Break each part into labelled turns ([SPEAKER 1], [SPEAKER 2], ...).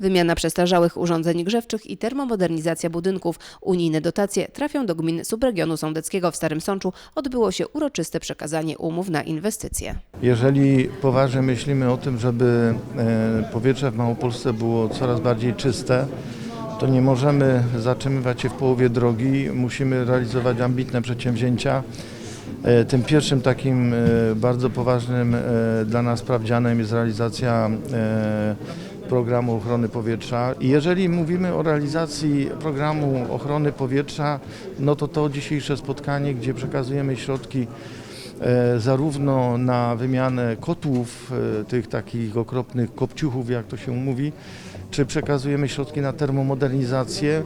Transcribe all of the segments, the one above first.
[SPEAKER 1] Wymiana przestarzałych urządzeń grzewczych i termomodernizacja budynków. Unijne dotacje trafią do gmin subregionu sądeckiego w Starym Sączu. Odbyło się uroczyste przekazanie umów na inwestycje.
[SPEAKER 2] Jeżeli poważnie myślimy o tym, żeby e, powietrze w Małopolsce było coraz bardziej czyste, to nie możemy zatrzymywać się w połowie drogi, musimy realizować ambitne przedsięwzięcia. E, Tym pierwszym takim e, bardzo poważnym dla nas sprawdzianem jest realizacja programu ochrony powietrza. I jeżeli mówimy o realizacji programu ochrony powietrza, no to to dzisiejsze spotkanie, gdzie przekazujemy środki e, zarówno na wymianę kotłów, e, tych takich okropnych kopciuchów, jak to się mówi, czy przekazujemy środki na termomodernizację,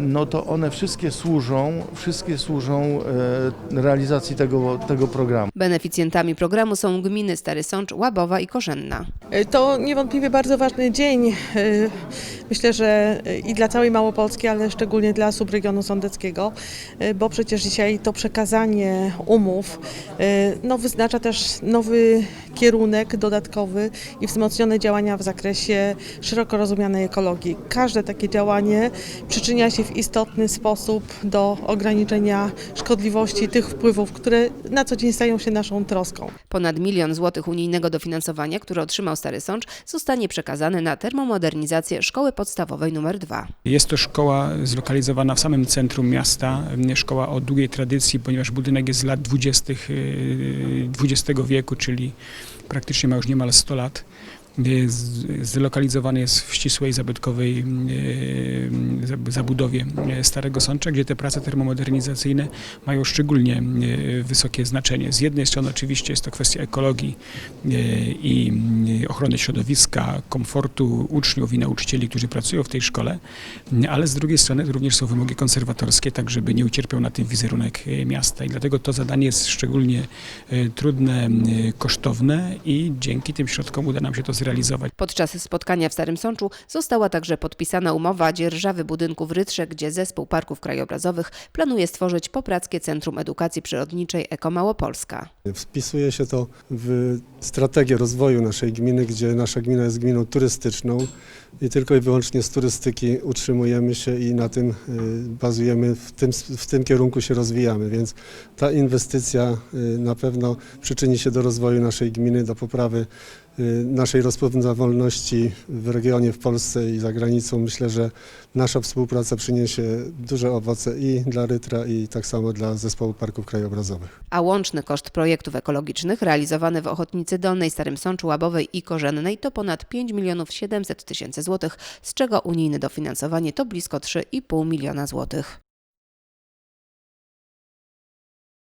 [SPEAKER 2] no to one wszystkie służą, wszystkie służą e, realizacji tego, tego programu.
[SPEAKER 1] Beneficjentami programu są gminy Stary Sącz, Łabowa i Korzenna.
[SPEAKER 3] To niewątpliwie bardzo ważny dzień. Myślę, że i dla całej Małopolski, ale szczególnie dla subregionu sądeckiego, y, bo przecież dzisiaj to przekazanie umów y, no, wyznacza też nowy kierunek dodatkowy i wzmocnione działania w zakresie szeroko rozumianej ekologii. Każde takie działanie przyczynia się w istotny sposób do ograniczenia szkodliwości tych wpływów, które na co dzień stają się naszą troską.
[SPEAKER 1] Ponad milion złotych unijnego dofinansowania, które otrzymał Stary Sącz, zostanie przekazany na termomodernizację szkoły podstawowej nr 2.
[SPEAKER 4] Jest to szkoła zlokalizowana w samym centrum miasta, szkoła o długiej tradycji, ponieważ budynek jest z lat 20. yy, XX wieku, czyli praktycznie ma już niemal 100 lat. Zlokalizowany jest w ścisłej zabytkowej zab- zabudowie yy, Starego Sącza, gdzie te prace termomodernizacyjne mają szczególnie yy, wysokie znaczenie. Z jednej strony oczywiście jest to kwestia ekologii i ochrony środowiska, komfortu uczniów i nauczycieli, którzy pracują w tej szkole, ale z drugiej strony również są wymogi konserwatorskie, tak żeby nie ucierpiał na tym wizerunek e, miasta. I dlatego to zadanie jest szczególnie e, trudne, e, kosztowne i dzięki tym środkom uda nam się to zrealizować.
[SPEAKER 1] Podczas spotkania w Starym Sączu została także podpisana umowa dzierżawy budynku w Rytrze, gdzie Zespół Parków Krajobrazowych planuje stworzyć Poprackie Centrum Edukacji Przyrodniczej Eko Małopolska.
[SPEAKER 5] Wpisuje się to w strategię rozwoju naszej gminy, gdzie nasza gmina jest gminą turystyczną i tylko i wyłącznie z turystyki utrzymujemy się i na tym y, bazujemy, w tym, w tym kierunku się rozwijamy, więc ta inwestycja y, na pewno przyczyni się do rozwoju naszej gminy, do poprawy naszej rozpoznawalności w regionie, w Polsce i za granicą. Myślę, że nasza współpraca przyniesie duże owoce i dla Rytra i tak samo dla Zespołu Parków Krajobrazowych.
[SPEAKER 1] A łączny koszt projektów ekologicznych realizowany w Ochotnicy Dolnej, Starym Sączu, Łabowej i Korzennej to ponad 5 milionów 700 tysięcy złotych, z czego unijne dofinansowanie to blisko 3,5 miliona złotych.